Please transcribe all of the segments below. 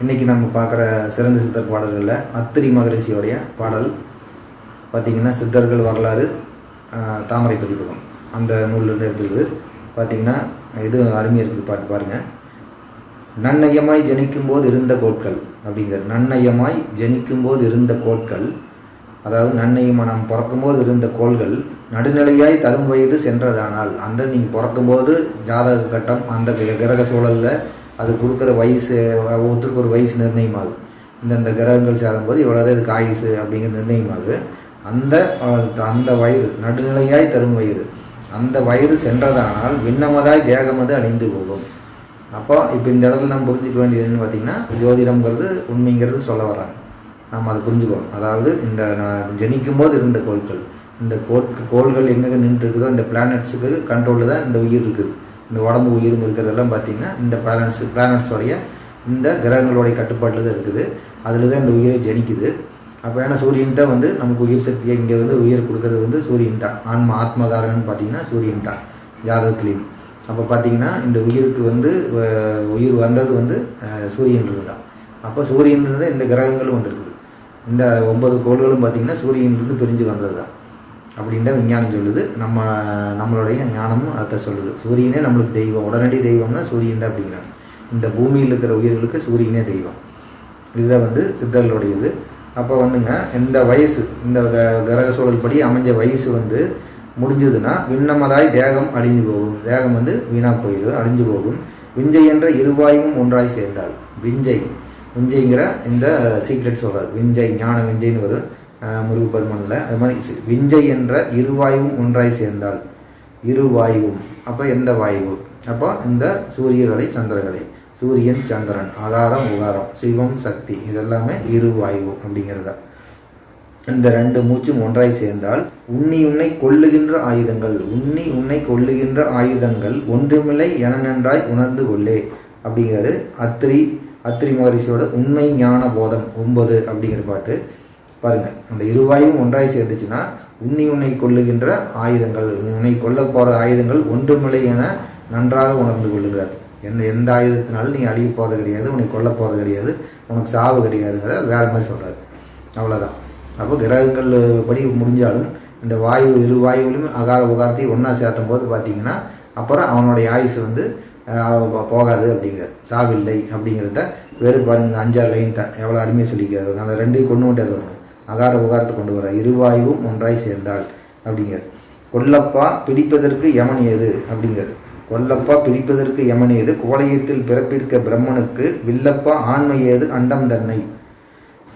இன்றைக்கி நம்ம பார்க்குற சிறந்த சித்தர் பாடல்களில் அத்திரி மகரிஷியோடைய பாடல் பார்த்திங்கன்னா சித்தர்கள் வரலாறு தாமரை பதிப்பகம். அந்த நூல்லேருந்து எடுத்துருக்குது பார்த்திங்கன்னா இது அருமையாக இருக்குது பாட்டு பாருங்கள் நன்னயமாய் ஜனிக்கும் போது இருந்த கோட்கள் அப்படிங்கிறது நன்னயமாய் ஜனிக்கும் போது இருந்த கோட்கள் அதாவது நன்னயமா நாம் பிறக்கும்போது இருந்த கோள்கள் நடுநிலையாய் தரும் வயது சென்றதானால் அந்த நீங்கள் பிறக்கும்போது ஜாதக கட்டம் அந்த கிர- கிரக சூழலில் அது கொடுக்குற வயசு ஒவ்வொருத்தருக்கு ஒரு வயசு நிர்ணயமாகும். இந்தந்த கிரகங்கள் சேரும்போது இவ்வளோதான் இதுக்கு ஆயுசு அப்படிங்கிற நிர்ணயமாகு. அந்த அந்த வயது நடுநிலையாய் தரும் வயது அந்த வயது சென்றதானால் விண்ணமதாய் தேகமது அழிந்து போகும். அப்போ இப்போ இந்த இடத்துல நம்ம புரிஞ்சுக்க வேண்டியது என்னன்னு பார்த்தீங்கன்னா ஜோதிடம்ங்கிறது உண்மைங்கிறது சொல்ல வராங்க நம்ம அதை புரிஞ்சுக்கணும். அதாவது இந்த நான் ஜனிக்கும் போது இருந்த கோள்கள். இந்த கோட் கோள்கள் எங்கெங்கே நின்று இருக்குதோ இந்த பிளானட்ஸுக்கு கண்ட்ரோலில் தான் இந்த உயிர் இருக்குது. இந்த உடம்பு உயிரும் இருக்கிறதெல்லாம் பார்த்தீங்கன்னா இந்த பிளானட்ஸ் பிளானட்ஸோடைய இந்த கிரகங்களுடைய கட்டுப்பாட்டில் தான் இருக்குது. அதில் தான் இந்த உயிரை ஜனிக்குது. அப்போ ஏன்னா சூரியன் தான் வந்து நமக்கு உயிர் சக்தியை இங்கே வந்து உயிர் கொடுக்கறது வந்து சூரியன் தான். ஆன்ம ஆத்மகாரகன் பார்த்தீங்கன்னா சூரியன் தான் ஜாதகத்துலேயும். அப்போ பார்த்தீங்கன்னா இந்த உயிருக்கு வந்து உயிர் வந்தது வந்து அஹ், சூரியன்றது தான். அப்போ சூரியன்லேருந்து இந்த கிரகங்களும் வந்திருக்குது. இந்த ஒன்பது கோள்களும் பார்த்தீங்கன்னா சூரியன்லேருந்து பிரிஞ்சு வந்தது தான் அப்படின்ற விஞ்ஞானம் சொல்லுது. நம்ம நம்மளுடைய ஞானமும் அதை சொல்லுது. சூரியனே நம்மளுக்கு தெய்வம். உடனடி தெய்வம்னா சூரியன் தான் அப்படிங்கிறாங்க. இந்த பூமியில் இருக்கிற உயிர்களுக்கு சூரியனே தெய்வம். இதுதான் வந்து சித்தர்களுடையது. அப்போ வந்துங்க இந்த வயசு இந்த க- கிரக சூழல் படி அமைஞ்ச வயசு வந்து முடிஞ்சதுன்னா விண்ணமதாய் தேகம் அழிஞ்சு போகும். தேகம் வந்து வீணாக போயிடும் அழிஞ்சு போகும். விஞ்சை என்ற இருவாயும் ஒன்றாய் சேர்ந்தால். விஞ்சை. விஞ்சைங்கிற இந்த சீக்ரெட் சொல்கிறார் விஞ்சை ஞான விஞ்சைன்னு வரும். முருகு முருகப்பெருமனில். அது மாதிரி விஞ்சை என்ற இருவாயுவும் ஒன்றாய் சேர்ந்தால் இருவாயுவும். அப்போ எந்த வாயு அப்போ இந்த சூரியர்களை சந்திரகளை சூரியன் சந்திரன். அகாரம் உகாரம். சிவம் சக்தி. இதெல்லாமே இரு வாயு அப்படிங்கிறதா. இந்த ரெண்டு மூச்சும் ஒன்றாய் சேர்ந்தால் உன்னி உன்னை கொல்லுகின்ற ஆயுதங்கள். உன்னி உன்னை கொல்லுகின்ற ஆயுதங்கள் ஒன்றுமில்லை என நன்றாய் உணர்ந்து கொள்ளே அப்படிங்கிறது அத்திரி அத்திரி மகரிஷியோட உண்மை ஞான போதம் ஒன்பது அப்படிங்கிற பாட்டு. பாருங்கள் அந்த இருவாயும் ஒன்றாய் சேர்ந்துச்சுன்னா உன்னி உன்னை கொள்ளுகின்ற ஆயுதங்கள் உன்னை கொல்ல போகிற ஆயுதங்கள் ஒன்றுமில்லை என நன்றாக உணர்ந்து கொள்ளுகிறார். எந்த எந்த ஆயுதத்தினாலும் நீ அழிய போகிறது கிடையாது உன்னை கொல்ல போகிறது கிடையாது உனக்கு சாவு கிடையாதுங்கிற வேறு மாதிரி சொல்கிறார் அவ்வளோதான் அப்போ கிரகங்கள் படி முடிஞ்சாலும் இந்த வாயு இரு வாயுவிலும் அகார உகாரத்தையும் ஒன்றா சேர்த்தும் போது பார்த்தீங்கன்னா அப்புறம் அவனுடைய ஆயுசு வந்து போகாது அப்படிங்கிறது சாவில்லை அப்படிங்கிறத வெறும் பாருங்க இந்த அஞ்சாறு லைன் தான் எவ்வளோ அருமையாக சொல்லிக்கிறாரு அந்த ரெண்டையும் கொண்டு வந்துட்டு வருவாங்க அகார உகாரத்தை கொண்டு வர. இருவாயுவும் ஒன்றாய் சேர்ந்தாள் அப்படிங்கிறது கொல்லப்பா பிடிப்பதற்கு யமன் ஏது? அப்படிங்கிறது கொல்லப்பா பிடிப்பதற்கு யமன் ஏது? கோலயத்தில் பிறப்பிற்க பிரம்மனுக்கு வில்லப்பா ஆண்மை ஏது? அண்டம் தன்னை.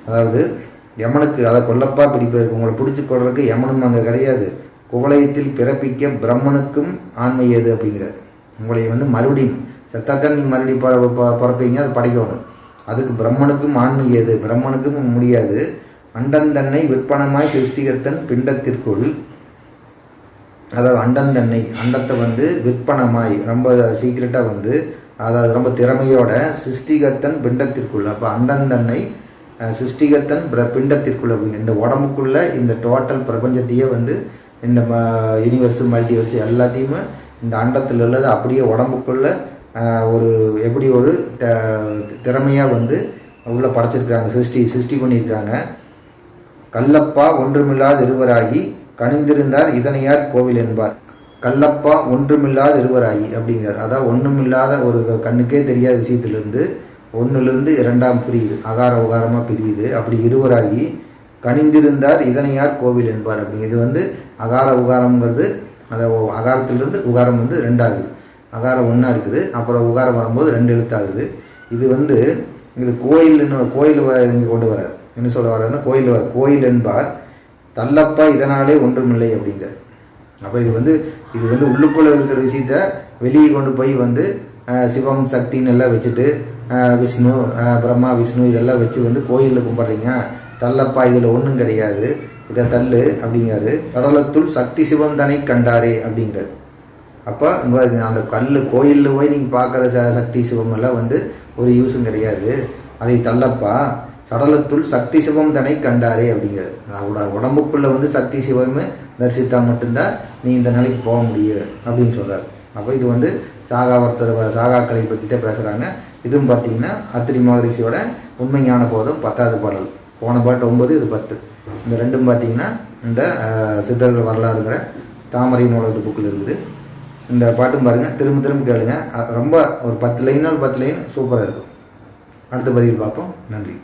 அதாவது யமனுக்கு அதை கொல்லப்பா பிடிப்பதற்கு உங்களை பிடிச்சி கொள்றதுக்கு யமனும் அங்கே கிடையாது. குவலயத்தில் பிறப்பிக்க பிரம்மனுக்கும் ஆண்மை ஏது? அப்படிங்கிறார். உங்களை வந்து மறுபடியும் செத்தாத்தான் நீங்கள் மறுபடியும் ப- பிறப்பீங்க அது படைக்கணும் அதுக்கு பிரம்மனுக்கும் ஆண்மை ஏது? பிரம்மனுக்கும் முடியாது. அண்டந்தன்னை விற்பனமாய் சிருஷ்டிகர்த்தன் பிண்டத்திற்குள். அதாவது அண்டந்தன்னை அண்டத்தை வந்து விற்பனமாய் ரொம்ப சீக்கிரட்டாக வந்து அதாவது ரொம்ப திறமையோட சிருஷ்டிகர்த்தன் பிண்டத்திற்குள். அப்போ அண்டந்தன்னை சிருஷ்டிகர்த்தன் பிர பிண்டத்திற்குள் இந்த உடம்புக்குள்ள இந்த டோட்டல் பிரபஞ்சத்தையே வந்து இந்த ம யூனிவர்ஸ் மல்டிவர்ஸ் எல்லாத்தையுமே இந்த அண்டத்தில் உள்ளது. அப்படியே உடம்புக்குள்ள ஒரு எப்படி ஒரு ட- வந்து உள்ளே படைச்சிருக்காங்க சிருஷ்டி சிருஷ்டி பண்ணியிருக்காங்க கல்லப்பா ஒன்றுமில்லாத இருவராகி கணிந்திருந்தார் இதனையார் கோவில் என்பார். கல்லப்பா ஒன்றுமில்லாத இருவராகி அப்படிங்கிறார். அதாவது ஒன்றுமில்லாத ஒரு கண்ணுக்கே தெரியாத விஷயத்திலிருந்து ஒன்றுலேருந்து இரண்டாம் பிரியுது. அகார உகாரமாக பிரியுது. அப்படி இருவராகி கணிந்திருந்தார் இதனையார் கோவில் என்பார் அப்படி. இது வந்து அகார உகாரம்ங்கிறது அதை அகாரத்திலிருந்து உகாரம் வந்து ரெண்டாகுது. அகாரம் ஒன்றா இருக்குது. அப்புறம் உகாரம் வரும்போது ரெண்டு எழுத்தாகுது. இது வந்து இது கோயில்னு கோயில் இங்கே கொண்டு வரார் என்ன சொல்ல வர்றாருன்னா கோயில் கோயில் என்பார் தள்ளப்பா இதனாலே ஒன்றுமில்லை அப்படிங்கிறார். அப்போ இது வந்து இது வந்து உள்ளுக்குள்ளே இருக்கிற விஷயத்த வெளியே கொண்டு போய் வந்து சிவம் சக்தின்னு எல்லாம் வச்சுட்டு விஷ்ணு பிரம்மா விஷ்ணு இதெல்லாம் வச்சு வந்து கோயிலில் கும்பிட்றீங்க. தள்ளப்பா இதில் ஒன்றும் கிடையாது. இதை தள்ளு அப்படிங்கிறாரு. கடலத்துள் சக்தி சிவம் தானே கண்டாரே அப்படிங்கிறது அப்போ இங்கே அந்த கல் கோயிலில் போய் நீங்கள் பார்க்குற ச சக்தி சிவம் எல்லாம் வந்து ஒரு யூஸும் கிடையாது. அதை தள்ளப்பா சடலத்துள் சக்தி சிவம் தனை கண்டாரே அப்படிங்கிறது. அவரோட உடம்புக்குள்ளே வந்து சக்தி சிவமே தரிசித்தா மட்டும்தான் நீ இந்த நிலைக்கு போக முடியும் அப்படின்னு சொல்கிறார் அப்போ இது வந்து சாகாவர்த்தர் சாகாக்களை பற்றி தான் பேசுகிறாங்க இதுவும் பார்த்தீங்கன்னா அத்திரி மகரிஷியோட உண்மையான போதும் பத்தாவது பாடல். போன பாட்டு ஒன்பது இது பத்து. இந்த ரெண்டும் பார்த்தீங்கன்னா இந்த சித்தர்கள் வரலாறுங்கிற தாமரை நூலகத்து புக்கில் இருக்குது. இந்த பாட்டும் பாருங்கள் திரும்ப திரும்ப கேளுங்க. ரொம்ப ஒரு பத்து லைனால் பத்து லைன் சூப்பராக இருக்கும். அடுத்த பதிவில் பார்ப்போம். நன்றி.